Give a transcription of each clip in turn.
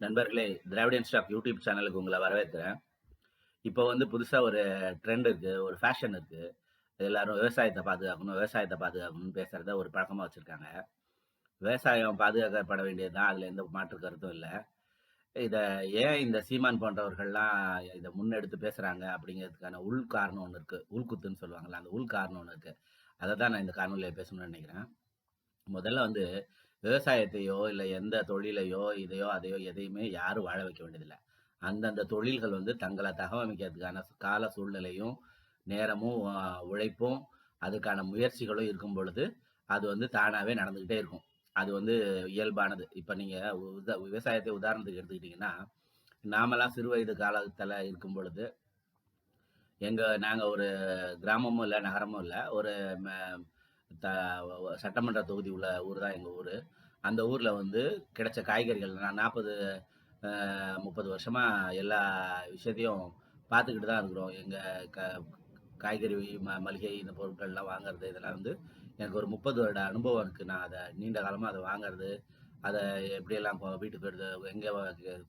நண்பர்களே Dravidian stop YouTube சேனலுக்கு உங்களை வரவேற்கிறேன். இப்போ வந்து புதுசாக ஒரு ட்ரெண்ட் இருக்குது ஒரு ஃபேஷன் இருக்குது எல்லாரும் விவசாயத்தை பாதுகாக்கணும் விவசாயத்தை பாதுகாக்கணும்னு பேசுகிறத ஒரு பழக்கமாக வச்சுருக்காங்க. விவசாயம் பாதுகாக்கப்பட வேண்டியது தான் அதில் எந்த மாற்று கருத்தும் இல்லை. இதை ஏன் இந்த சீமான் போன்றவர்கள்லாம் இதை முன்னெடுத்து பேசுகிறாங்க அப்படிங்கிறதுக்கான உள் காரணம் ஒன்று இருக்குது உள்குத்துன்னு சொல்லுவாங்கள்ல அந்த உள் காரணம் ஒன்று இருக்குது அதை தான் நான் இந்த காணொலியில் பேசணும்னு நினைக்கிறேன். முதல்ல வந்து விவசாயத்தையோ இல்லை எந்த தொழிலையோ இதையோ அதையோ எதையுமே யாரும் வாழ வைக்க வேண்டியதில்லை. அந்தந்த தொழில்கள் வந்து தங்களை தகவமைக்கிறதுக்கான கால சூழ்நிலையும் நேரமும் உழைப்பும் அதுக்கான முயற்சிகளும் இருக்கும் பொழுது அது வந்து தானாகவே நடந்துக்கிட்டே இருக்கும். அது வந்து இயல்பானது. இப்போ நீங்கள் உத விவசாயத்தை உதாரணத்துக்கு எடுத்துக்கிட்டிங்கன்னா நாமெல்லாம் சிறு வயது காலத்தில் இருக்கும் பொழுது எங்கள் நாங்கள் ஒரு கிராமமும் இல்லை நகரமும் இல்லை ஒரு த சட்டமன்ற தொகுதி உள்ள ஊர் தான் எங்கள் ஊர். அந்த ஊரில் வந்து கிடைச்ச காய்கறிகள் நான் நாற்பது முப்பது வருஷமாக எல்லா விஷயத்தையும் பார்த்துக்கிட்டு தான் இருக்கிறோம். எங்கள் க காய்கறி ம மளிகை இந்த பொருட்கள்லாம் வாங்குறது இதெல்லாம் வந்து எனக்கு ஒரு முப்பது வருட அனுபவம் இருக்குது நான் அதை நீண்ட காலமாக அதை வாங்குறது அதை எப்படியெல்லாம் இப்போ வீட்டுக்கு எடுத்து எங்கே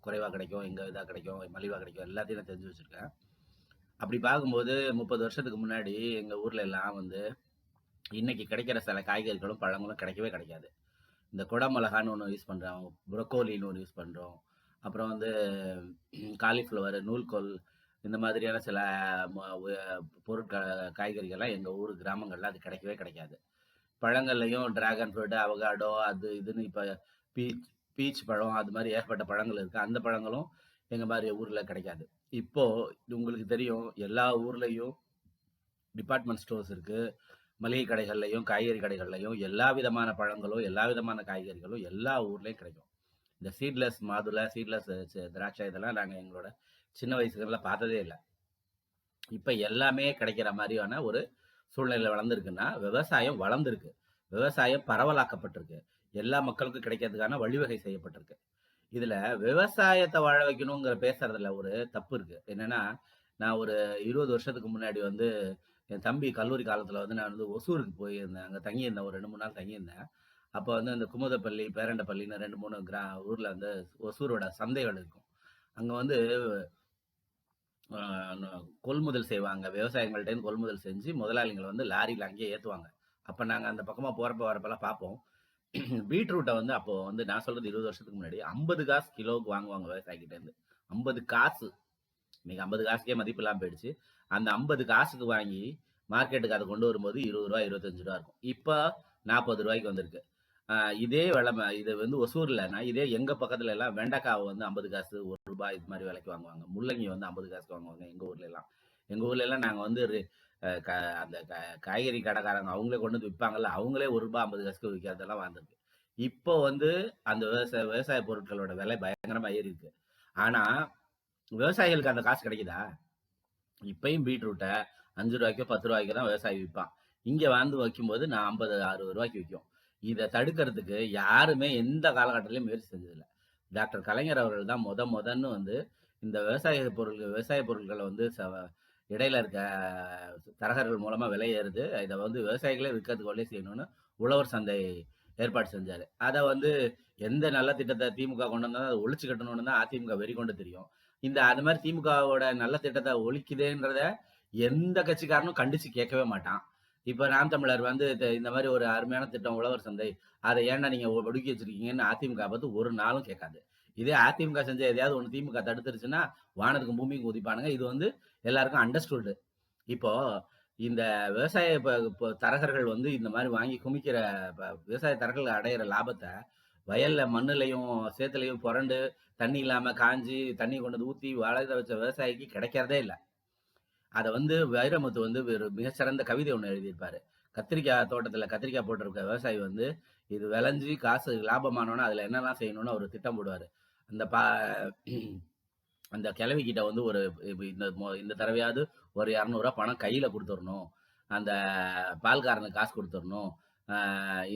குறைவாக கிடைக்கும் எங்கே இதாக கிடைக்கும் மலிவாக கிடைக்கும் எல்லாத்தையும் நான் தெரிஞ்சு வச்சுருக்கேன். அப்படி பார்க்கும்போது முப்பது வருஷத்துக்கு முன்னாடி எங்கள் ஊரில் எல்லாம் வந்து இன்றைக்கி கிடைக்கிற சில காய்கறிகளும் பழங்களும் கிடைக்கவே கிடைக்காது. இந்த குடமிளகான்னு ஒன்று யூஸ் பண்ணுறோம் ப்ரொக்கோலின்னு ஒன்று யூஸ் பண்ணுறோம் அப்புறம் வந்து காலிஃப்ளவர் நூல்கோல் இந்த மாதிரியான சில ம- பொருட்கள் காய்கறிகள்லாம் எங்கள் ஊர் கிராமங்களில் அது கிடைக்கவே கிடைக்காது. பழங்கள்லையும் டிராகன் ஃப்ரூட் அவகாடோ அது இதுன்னு இப்போ பீச் பீச் பழம் அது மாதிரி ஏற்பட்ட பழங்கள் இருக்குது அந்த பழங்களும் எங்கள் மாதிரி ஊரில் கிடைக்காது. இப்போது உங்களுக்கு தெரியும் எல்லா ஊர்லேயும் டிபார்ட்மெண்ட் ஸ்டோர்ஸ் இருக்குது மளிகை கடைகள்லையும் காய்கறி கடைகள்லையும் எல்லா விதமான பழங்களும் எல்லா விதமான காய்கறிகளும் எல்லா ஊர்லேயும் கிடைக்கும். இந்த சீட்லெஸ் மாதுளை சீட்லெஸ் திராட்சை இதெல்லாம் நாங்கள் எங்களோட சின்ன வயசுகளில் பார்த்ததே இல்லை. இப்போ எல்லாமே கிடைக்கிற மாதிரியான ஒரு சூழ்நிலை வளர்ந்துருக்குன்னா விவசாயம் வளர்ந்துருக்கு. விவசாயம் பரவலாக்கப்பட்டிருக்கு. எல்லா மக்களுக்கும் கிடைக்கிறதுக்கான வழிவகை செய்யப்பட்டிருக்கு. இதில் விவசாயத்தை வாழ வைக்கணுங்கிற பேசுறதுல ஒரு தப்பு இருக்கு. என்னன்னா நான் ஒரு இருபது வருஷத்துக்கு முன்னாடி வந்து என் தம்பி கல்லூரி காலத்தில் வந்து நான் வந்து ஒசூருக்கு போயிருந்தேன். அங்கே தங்கியிருந்தேன். ஒரு ரெண்டு மூணு நாள் தங்கியிருந்தேன். அப்போ வந்து அந்த குமுதப்பள்ளி பேரண்டப்பள்ளின்னு ரெண்டு மூணு கிரா ஊரில் வந்து ஒசூரோட சந்தைகள் இருக்கும். அங்கே வந்து கொள்முதல் செய்வாங்க. விவசாயிகள்கிட்ட கொள்முதல் செஞ்சு முதலாளிகள் வந்து லாரியில் அங்கேயே ஏற்றுவாங்க அப்போ நாங்கள் அந்த பக்கமாக போகிறப்ப வரப்பெல்லாம் பார்ப்போம் பீட்ரூட்டை வந்து அப்போ வந்து நான் சொல்றது இருபது வருஷத்துக்கு முன்னாடி ஐம்பது காசு கிலோவுக்கு வாங்குவாங்க விவசாயிகிட்டேருந்து ஐம்பது காசு. இன்னைக்கு ஐம்பது காசுக்கே மதிப்பு இல்லாமல் போயிடுச்சு. அந்த ஐம்பது காசுக்கு வாங்கி மார்க்கெட்டுக்கு அதை கொண்டு வரும்போது இருபது ரூபா இருபத்தஞ்சு ரூபா இருக்கும். இப்போ நாற்பது ரூபாய்க்கு வந்திருக்கு. இதே விலை இது வந்து ஒசூர்லனா இதே எங்கள் பக்கத்துல எல்லாம் வெண்டைக்காவை வந்து ஐம்பது காசு ஒரு ரூபாய் இது மாதிரி விலைக்கு வாங்குவாங்க. முள்ளங்கி வந்து ஐம்பது காசுக்கு வாங்குவாங்க எங்கள் ஊர்ல எல்லாம். எங்கள் ஊர்ல எல்லாம் நாங்கள் வந்து க- அந்த க- காய்கறி கடைக்காரங்க அவங்களே கொண்டு வந்து விற்பாங்கல்ல அவங்களே ஒரு ரூபாய் ஐம்பது காசுக்கு விற்கிறதெல்லாம் வந்திருக்கு. இப்போ வந்து அந்த விவசாய விவசாய பொருட்களோட விலை பயங்கரமாக ஏறி இருக்கு ஆனால் விவசாயிகளுக்கு அந்த காசு கிடைக்குதா? இப்பயும் பீட்ரூட்டை அஞ்சு ரூபாய்க்கோ பத்து ரூபாய்க்கோ தான் விவசாயி விற்பான். இங்கே வந்து வைக்கும்போது நான் ஐம்பது அறுபது ரூபாய்க்கு விற்கும். இதை தடுக்கிறதுக்கு யாருமே எந்த காலகட்டத்திலையும் முயற்சி செஞ்சதில்லை. டாக்டர் கலைஞர் அவர்கள் தான் முத முதன்னு வந்து இந்த விவசாய பொருட்கள் விவசாய பொருட்களை வந்து ச- இடையில இருக்க தரகர்கள் மூலமா விலை ஏறுது. இதை வந்து விவசாயிகளே விற்கிறதுக்கு வழி செய்யணும்னு உழவர் சந்தை ஏற்பாடு செஞ்சாரு. அதை வந்து எந்த நல்ல திட்டத்தை திமுக கொண்டு வந்தாலும் அதை ஒழிச்சு கட்டணும்னு தான் அதிமுக வெறி கொண்டு தெரியும். இந்த அது மாதிரி திமுகவோட நல்ல திட்டத்தை ஒழிக்குதுன்றத எந்த கட்சிக்காரனும் கண்டிச்சு கேட்கவே மாட்டான். இப்ப நாம் தமிழர் வந்து இந்த- மாதிரி ஒரு அருமையான திட்டம் உழவர் சந்தை அதை ஏன்னா நீங்க ஒடுக்கி வச்சிருக்கீங்கன்னு அதிமுக பார்த்து ஒரு நாளும் கேட்காது. இதே அதிமுக செஞ்ச எதையாவது ஒன்று திமுக தடுத்துருச்சுன்னா வானத்துக்கும் பூமிக்கும் குதிப்பானுங்க. இது வந்து எல்லாருக்கும் அண்டர்ஸ்டுல்டு இப்போ இந்த விவசாய இப்போ தரகர்கள் வந்து இந்த மாதிரி வாங்கி குமிக்கிற ப- விவசாய தரகர்கள் அடையிற லாபத்தை வயல்ல மண்ணுலையும் சேத்துலையும் புரண்டு தண்ணி இல்லாம காஞ்சி தண்ணி கொண்டு வந்து ஊத்தி வளர வச்ச விவசாயிக்கு கிடைக்கிறதே இல்லை. அதை வந்து வைரமுத்து வந்து ஒரு மிகச்சிறந்த கவிதை ஒன்று எழுதியிருப்பாரு. கத்திரிக்காய் தோட்டத்துல கத்திரிக்காய் போட்டிருக்க விவசாயி வந்து இது விளைஞ்சி காசு லாபமானோன்னா அதுல என்னெல்லாம் செய்யணும்னு அவர் திட்டம் போடுவாரு. அந்த பா அந்த கிழவி கிட்ட வந்து ஒரு இந்த இந்த தடவையாவது ஒரு இரநூறுவா பணம் கையில கொடுத்துடணும். அந்த பால்காரனுக்கு காசு கொடுத்துடணும்.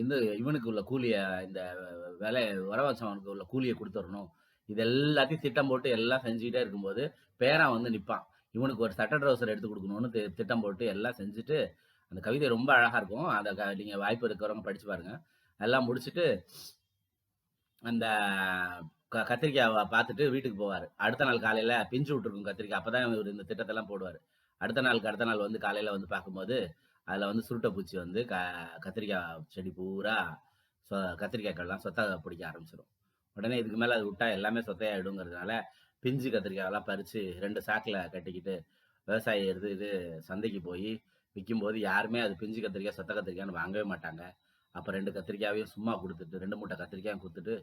இந்த இவனுக்கு உள்ள கூலியை இந்த வேலை வரவச்சவனுக்கு உள்ள கூலியை கொடுத்துடணும். இது எல்லாத்தையும் திட்டம் போட்டு எல்லாம் செஞ்சுக்கிட்டே இருக்கும்போது பேரன் வந்து நிற்பான் இவனுக்கு ஒரு சட்ட ட்ரௌசர் எடுத்து கொடுக்கணும்னு திட்டம் போட்டு எல்லாம் செஞ்சுட்டு அந்த கவிதை ரொம்ப அழகாக இருக்கும். அதை நீங்கள் வாய்ப்பு இருக்கிறவங்க படித்து பாருங்க. எல்லாம் முடிச்சுட்டு அந்த க கத்திரிக்காயை பார்த்துட்டு வீட்டுக்கு போவார். அடுத்த நாள் காலையில் பிஞ்சு விட்டுருக்கும் கத்திரிக்காய். அப்பதான் இவரு இந்த திட்டத்தெல்லாம் போடுவார். அடுத்த நாளுக்கு அடுத்த நாள் வந்து காலையில் வந்து பார்க்கும்போது, அதில் வந்து சுருட்டை பூச்சி வந்து க கத்திரிக்காய் செடி பூரா சொ கத்திரிக்காய்க்கெல்லாம் சொத்தாக பிடிக்க ஆரம்பிச்சிடும் உடனே இதுக்கு மேலே அது விட்டா எல்லாமே சொத்தையாயிடுங்கிறதுனால, பிஞ்சு கத்திரிக்காயெல்லாம் பறித்து ரெண்டு சாக்கில் கட்டிக்கிட்டு, விவசாயி எடுத்துக்கிட்டு சந்தைக்கு போய் விற்கும்போது யாருமே அது பிஞ்சு கத்திரிக்காய், சொத்த கத்திரிக்காய்ன்னு வாங்கவே மாட்டாங்க. அப்போ ரெண்டு கத்திரிக்காயையும் சும்மா கொடுத்துட்டு ரெண்டு மூட்டை கத்திரிக்காயும் கொடுத்துட்டு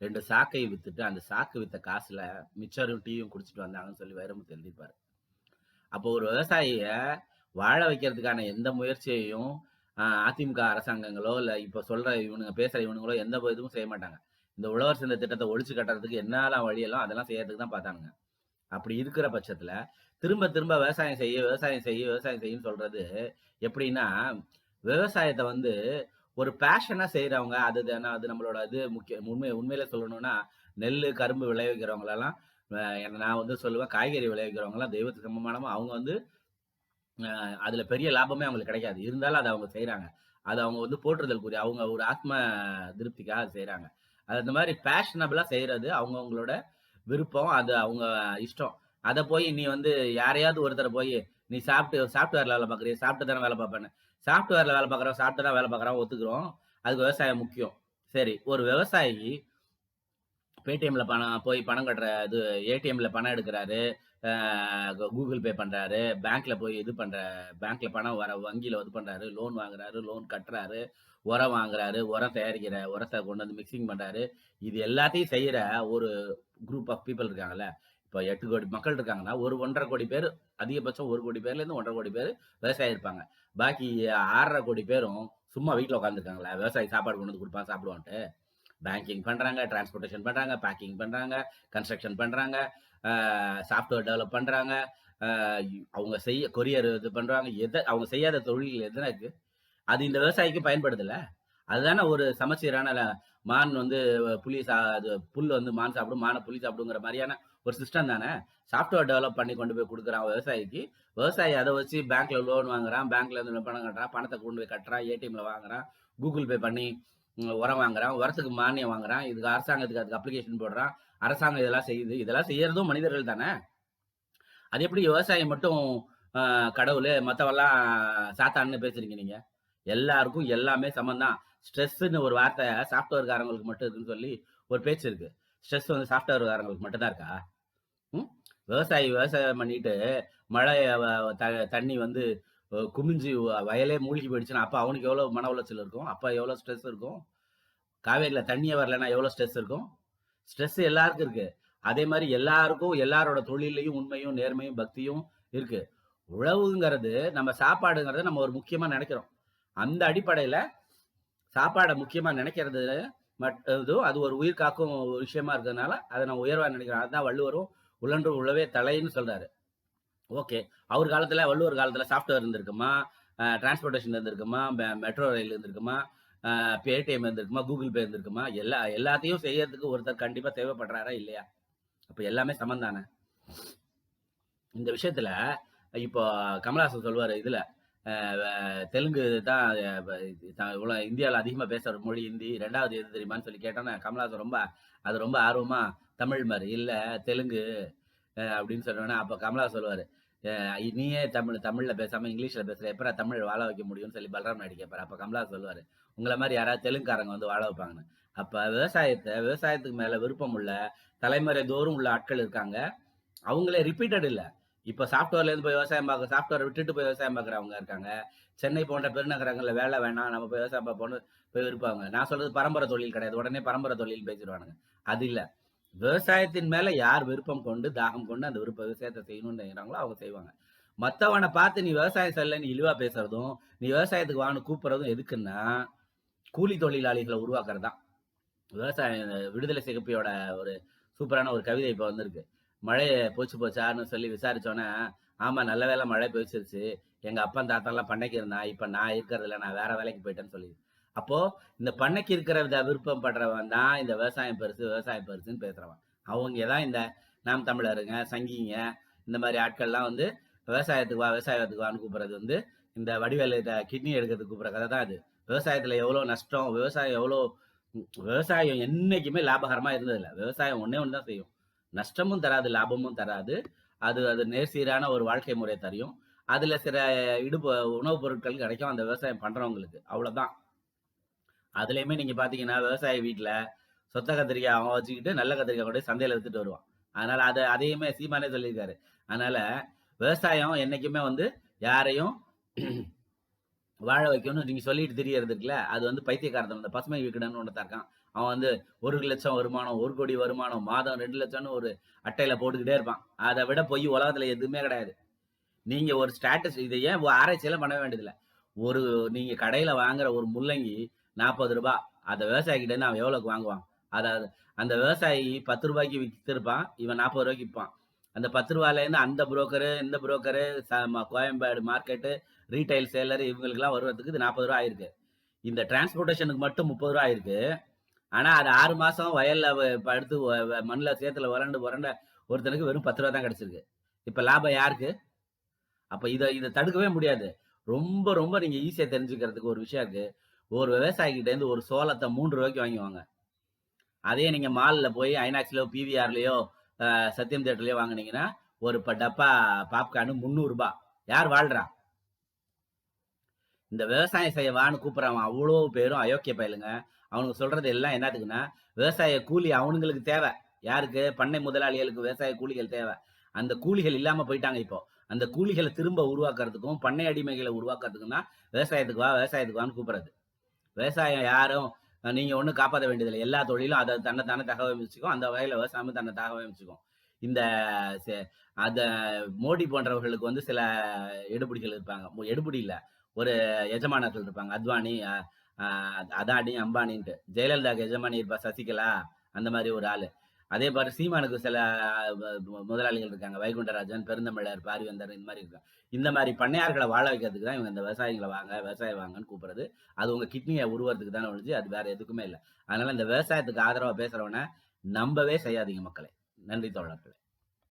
ரெண்டு சாக்கையும் வித்துட்டு, அந்த சாக்கு வித்த காசுல மிச்சரும் டீயும் குடிச்சிட்டு வந்தாங்கன்னு சொல்லி வைரமுத்து எழுதியிருப்பாரு. அப்போ ஒரு விவசாயிய வாழ வைக்கிறதுக்கான எந்த முயற்சியையும் அதிமுக அரசாங்கங்களோ, இல்லை இப்போ சொல்கிற இவனுங்க பேசுகிற இவனுங்களோ எந்த இதுவும் செய்ய மாட்டாங்க. இந்த உழவர் சந்தை திட்டத்தை ஒழிச்சு கட்டுறதுக்கு என்னெல்லாம் வழியெல்லாம் அதெல்லாம் செய்யறதுக்கு தான் பார்த்தானுங்க. அப்படி இருக்கிற பட்சத்தில் திரும்ப திரும்ப விவசாயம் செய்ய விவசாயம் செய்ய விவசாயம் செய்யுன்னு சொல்றது எப்படின்னா, விவசாயத்தை வந்து ஒரு பேஷனாக செய்கிறவங்க அது தானே அது நம்மளோட இது முக்கிய உண்மை உண்மையில சொல்லணும்னா, நெல் கரும்பு விளைவிக்கிறவங்களெல்லாம் நான் வந்து சொல்லுவேன், காய்கறி விளைவிக்கிறவங்கலாம் தெய்வத்துக்கு சமமானவங்க. அவங்க வந்து அதுல பெரிய லாபமே அவங்களுக்கு கிடைக்காது. இருந்தாலும் அதை அவங்க செய்யறாங்க அது அவங்க வந்து போற்றுதலுக்குரிய அவங்க ஒரு ஆத்ம திருப்திக்காக அது செய்யறாங்க அது அந்த மாதிரி பேஷனபிளா செய்யறது அவங்கவுங்களோட விருப்பம். அது அவங்க இஷ்டம். அதை போய் நீ வந்து யாரையாவது ஒருத்தரை போய் நீ சாப்பிட்டு சாஃப்ட்வேர்ல வேலை பார்க்குறிய சாப்பிட்டு தானே வேலை பார்ப்பேன்னு. சாஃப்ட்வேர்ல வேலை பார்க்குறோம் சாப்பிட்டு தான் வேலை பார்க்குறோம் ஒத்துக்கிறோம். அதுக்கு விவசாயம் முக்கியம். சரி, ஒரு விவசாயி பேடிஎம்ல பணம் போய் பணம் கட்டுற இது ஏடிஎம்ல பணம் எடுக்கிறாரு கூகுள் பே பண்றாரு. பேங்க்ல போய் இது பண்ற பேங்க்ல பணம் வர வங்கியில இது பண்றாரு. லோன் வாங்குறாரு, லோன் கட்டுறாரு, உரம் வாங்குறாரு, உரம் தயாரிக்கிற உரத்தை கொண்டு வந்து மிக்ஸிங் பண்றாரு. இது எல்லாத்தையும் செய்யற ஒரு குரூப் ஆஃப் பீப்புள் இருக்காங்கல்ல. இப்ப 8,00,00,000 மக்கள் இருக்காங்கன்னா, ஒரு ஒன்றரை கோடி பேர் அதிகபட்சம் ஒரு கோடி பேர்லேருந்து 1,50,00,000 பேரு விவசாயி இருப்பாங்க. பாக்கி ஆறரை கோடி பேரும் சும்மா வீட்டில் உட்காந்துருக்காங்களா விவசாயி சாப்பாடு கொண்டு வந்து கொடுப்பான் சாப்பிடுவான்ட்டு. பேங்கிங் பண்ணுறாங்க டிரான்ஸ்போர்டேஷன் பண்ணுறாங்க பேக்கிங் பண்ணுறாங்க கன்ஸ்ட்ரக்ஷன் பண்ணுறாங்க சாஃப்ட்வேர் டெவலப் பண்ணுறாங்க அவங்க செய்ய கொரியர் இது பண்ணுறாங்க எதை அவங்க செய்யாத தொழில் எதுனா இருக்குது அது இந்த விவசாயிக்கு பயன்படுதுல்ல. அதுதானே ஒரு சமச்சீரான மான் வந்து புலி சா அது புல் வந்து மான் சாப்பிடும், மானை புலி சாப்பிடுங்கிற மாதிரியான ஒரு சிஸ்டம் தானே. சாஃப்ட்வேர் டெவலப் பண்ணி கொண்டு போய் கொடுக்குறான் விவசாயிக்கு. விவசாயி அதை வச்சு பேங்க்ல லோன் வாங்குறான். பேங்க்ல இருந்து பணம் கட்டுறான். பணத்தை கொண்டு போய் கட்டுறான். ஏடிஎம்ல வாங்குறான். கூகுள் பே பண்ணி உரம் வாங்குறான். உரத்துக்கு மானியம் வாங்குறான். இதுக்கு அரசாங்கத்துக்கு அதுக்கு அப்ளிகேஷன் போடுறான். அரசாங்கம் இதெல்லாம் செய்யுது. இதெல்லாம் செய்யறதும் மனிதர்கள் தானே. அது எப்படி விவசாயம் மட்டும் கடவுள் மற்றவெல்லாம் சாத்தான்னு பேசுறீங்க நீங்க? எல்லாருக்கும் எல்லாமே சமந்தான் ஸ்ட்ரெஸ்ன்னு ஒரு வார்த்தை சாஃப்ட்வேர்காரங்களுக்கு மட்டும் இருக்குன்னு சொல்லி ஒரு பேச்சு இருக்கு. ஸ்ட்ரெஸ் வந்து சாஃப்ட்வேர்காரங்களுக்கு மட்டும்தான் இருக்கா? ம். விவசாயி விவசாயம் பண்ணிட்டு மழை த தண்ணி வந்து குமிஞ்சு வயலே மூழ்கி போயிடுச்சுன்னா, அப்போ அவனுக்கு எவ்வளோ மன உளைச்சல் இருக்கும்? அப்போ எவ்வளோ ஸ்ட்ரெஸ் இருக்கும்? காவேரியில் தண்ணியே வரலன்னா எவ்வளோ ஸ்ட்ரெஸ் இருக்கும்? ஸ்ட்ரெஸ் எல்லாருக்கும் இருக்கு. அதே மாதிரி எல்லாருக்கும் எல்லாரோட தொழிலையும் உண்மையும், நேர்மையும், பக்தியும் இருக்கு. உழவுங்கிறது நம்ம சாப்பாடுங்கிறத நம்ம ஒரு முக்கியமாக நினைக்கிறோம் அந்த அடிப்படையில் சாப்பாடை முக்கியமாக நினைக்கிறது மட்டும் அது ஒரு உயிர் காக்கும் ஒரு விஷயமா இருக்கிறதுனால, அதை நான் உயர்வாக நினைக்கிறேன் அதுதான் வள்ளுவரும் "உழன்று உழவே தலைன்னு" சொல்றாரு. ஓகே. அவர் காலத்துல வள்ளுவர் காலத்துல சாஃப்ட்வேர் இருந்திருக்குமா? அ டிரான்ஸ்போர்டேஷன் இருந்திருக்குமா? மெட்ரோ ரயில் இருந்திருக்குமா? பேடிஎம் இருந்திருக்குமா? கூகுள் பே இருந்திருக்குமா? எல்லா எல்லாத்தையும் செய்யறதுக்கு ஒருத்தர் கண்டிப்பா தேவைப்படுறாரா? இல்லையா? அப்ப எல்லாமே சமம் தானே. இந்த விஷயத்துல இப்போ கமலஹாசன் சொல்வாரு இதுல, தெலுங்கு தான் இவ்வளோ இந்தியாவில் அதிகமாக பேசுகிற மொழி ஹிந்தி. ரெண்டாவது எது தெரியுமான்னு சொல்லி கேட்டோன்னா கமலஹாசன் ரொம்ப அது ரொம்ப ஆர்வமாக தமிழ் மாதிரி இல்லை தெலுங்கு அப்படின்னு சொன்னோனே, அப்போ கமலா சொல்லுவார் "நீயே தமிழ் தமிழ்ல பேசாம இங்கிலீஷ்ல பேசுற. எப்பரா தமிழ் வாழ வைக்க முடியும்னு?" சொல்லி பலராம் நாயுடு கேட்பாரு. அப்ப கமலா சொல்லுவாரு, உங்களை மாதிரி யாராவது தெலுங்குக்காரங்க வந்து வாழ வைப்பாங்கன்னு." அப்ப விவசாயத்தை விவசாயத்துக்கு மேல விருப்பம் உள்ள, தலைமுறை தோறும் உள்ள ஆட்கள் இருக்காங்க. அவங்களே ரிப்பீட்டட் இல்ல. இப்ப சாஃப்ட்வேர்ல இருந்து போய் விவசாயம் பார்க்க சாஃப்ட்வேர் விட்டுட்டு போய் விவசாயம் பார்க்குறவங்க இருக்காங்க. சென்னை போன்ற பெருநகரங்களில் வேலை வேணாம். நம்ம போய் விவசாயம் பார்ப்போம்னு போய் இருப்பாங்க. நான் சொல்றது பரம்பரை தொழில் கிடையாது. உடனே பரம்பரை தொழில் பேசிடுவானுங்க அது இல்லை விவசாயத்தின் மேல யார் விருப்பம் கொண்டு, தாகம் கொண்டு அந்த விருப்ப விவசாயத்தை செய்யணும்னு நெனைக்கிறாங்களோ அவங்க செய்வாங்க. மற்றவனை பார்த்து நீ விவசாயம் செய்யலன்னு இழிவா பேசுறதும், நீ விவசாயத்துக்கு வான்னு கூப்பிடுறதும் எதுக்குன்னா, கூலி தொழிலாளிகளை உருவாக்குறது தான். விவசாயம் விடுதலை சிகப்பியோட ஒரு சூப்பரான ஒரு கவிதை இப்போ வந்திருக்கு. மழையை போச்சு போச்சான்னு சொல்லி விசாரிச்சோன்னே "ஆமா நல்ல வேளை மழை பெய்ச்சிருச்சு. எங்க அப்பன் தாத்தாலாம் பண்ணைக்கு இருந்தான். இப்ப நான் இருக்கிறதில்ல. நான் வேற வேலைக்கு போயிட்டேன்னு" சொல்லி. அப்போ இந்த பண்ணைக்கு இருக்கிற வித விருப்பம் படுறவன் தான் இந்த விவசாயம் பெருசு, விவசாயம் பெருசுன்னு பேசுறவன். அவங்க தான் இந்த நாம் தமிழருங்க, சங்கிங்க இந்த மாதிரி ஆட்கள்லாம் வந்து விவசாயத்துக்கு வா, விவசாயத்துக்கு வான்னு கூப்பிடுறது வந்து, இந்த வடிவேல கிட்னி எடுக்கிறதுக்கு கூப்பிடுற கதை தான் அது விவசாயத்துல எவ்வளோ நஷ்டம், விவசாயம் எவ்வளோ விவசாயம் என்னைக்குமே லாபகரமா இருந்ததில்ல. விவசாயம் ஒன்னே ஒன்று தான் செய்யும். நஷ்டமும் தராது, லாபமும் தராது. அது அது நேர்சீரான ஒரு வாழ்க்கை முறை தரும். அதுல சில இடுப்பு உணவுப் பொருட்கள் கிடைக்கும் அந்த விவசாயம் பண்றவங்களுக்கு. அவ்வளவுதான் அதுலயுமே நீங்க பார்த்தீங்கன்னா, விவசாய வீட்டில் சொத்த கத்திரிக்காய் அவன் வச்சுக்கிட்டு, நல்ல கத்திரிக்காய் கூட சந்தையில் சந்தையில வருவான். அதனால அதை அதையுமே சீமானே சொல்லியிருக்காரு. அதனால விவசாயம் என்னைக்குமே வந்து யாரையும் வாழ வைக்கணும்னு நீங்க சொல்லிட்டு தெரியறது இருக்குல்ல, அது வந்து பைத்தியக்காரத்தனம். இந்த பசுமை விகடன்னு ஒன்று இருக்கான். அவன் வந்து ஒரு லட்சம் வருமானம், ஒரு கோடி வருமானம், மாதம் 2,00,000ன்னு ஒரு அட்டையில போட்டுக்கிட்டே இருப்பான். அதை விட பொய் உலகத்துல எதுவுமே கிடையாது. நீங்க ஒரு ஸ்டேட்டஸ் இதை ஏன் ஆராய்ச்சியெல்லாம் பண்ண வேண்டியதில்லை ஒரு நீங்க கடையில வாங்குற ஒரு முள்ளங்கி நாற்பது ரூபாய் அந்த விவசாயிகிட்ட இருந்து அவன் எவ்வளோக்கு வாங்குவான்? அதாவது அந்த விவசாயி ரூ. 10க்கு வித்திருப்பான். இவன் நாற்பது ரூபாய்க்கு விற்பான் அந்த பத்து ரூபாயிலேருந்து அந்த புரோக்கரு, இந்த broker, Koyambedu market, retail seller இவங்களுக்கெல்லாம் வருவதுக்கு இது நாற்பது ரூபா ஆயிருக்கு. இந்த டிரான்ஸ்போர்ட்டேஷனுக்கு மட்டும் முப்பது ரூபா ஆயிருக்கு. ஆனால் அது ஆறு மாதம் வயலில் படுத்து மண்ணில் சேத்துல உரண்டு உரண்ட ஒருத்தனுக்கு வெறும் பத்து ரூபா தான் கிடச்சிருக்கு இப்போ லாபம் யாருக்கு? அப்போ இதை இதை தடுக்கவே முடியாது. ரொம்ப ரொம்ப நீங்கள் ஈஸியாக தெரிஞ்சுக்கிறதுக்கு ஒரு விஷயம் இருக்குது ஒரு விவசாயிகிட்ட இருந்து ஒரு சோளத்தை மூன்று ரூபாய்க்கு வாங்குவாங்க. அதே நீங்க மாலில் போய் ஐநாக்ஸ்லயோ, பிவிஆர்லயோ, சத்தியம் சத்யம் தியேட்டர்லயோ ஒரு இப்போ டப்பா பாப்கார்னு முந்நூறுரூபா யார் வாழ்றா? இந்த விவசாயம் செய்ய வான்னு அவ்வளோ பேரும் அயோக்கிய பயலுங்க. அவனுக்கு சொல்றது எல்லாம் என்னத்துக்குன்னா, விவசாய கூலி அவனுங்களுக்கு தேவை யாருக்கு? பண்ணை முதலாளிகளுக்கு விவசாய கூலிகள் தேவை அந்த கூலிகள் இல்லாம போயிட்டாங்க இப்போ. அந்த கூலிகளை திரும்ப உருவாக்குறதுக்கும், பண்ணை அடிமைகளை உருவாக்குறதுக்கும் தான் விவசாயத்துக்கு வா, விவசாயத்துக்கு வான்னு கூப்பிடுறது. விவசாயம் யாரும் நீங்க ஒன்றும் காப்பாற்ற வேண்டியதில்லை எல்லா தொழிலும் அதை தன்னை தானே தகவமைச்சுக்கும். அந்த வகையில் விவசாயமும் தன்னை தகவமைச்சுக்கும். இந்த செ அத மோடி போன்றவர்களுக்கு வந்து சில எடுபிடிகள் இருப்பாங்க. எடுபிடி இல்லை ஒரு எஜமானர்கள் இருப்பாங்க. அத்வானி, அதானி, அம்பானின்ட்டு. ஜெயலலிதாக்கு எஜமானி இருப்பா சசிகலா, அந்த மாதிரி ஒரு ஆளு. அதே மாதிரி சீமானுக்கு சில முதலாளிகள் இருக்காங்க. வைகுண்டராஜன், பெருந்தமிழர், பாரிவந்தர் இந்த மாதிரி இருக்காங்க. இந்த மாதிரி பண்ணையார்களை வாழ வைக்கிறதுக்கு தான் இவங்க இந்த விவசாயிகளை வாங்க, விவசாயம் வாங்கன்னு கூப்பிடுறது. அது உங்க கிட்னியை உருவறதுக்கு தானே ஒழிஞ்சு, அது வேற எதுக்குமே இல்லை அதனால இந்த விவசாயத்துக்கு ஆதரவா பேசுறவன நம்பவே செய்யாதீங்க மக்களை நன்றி தோழர்களே.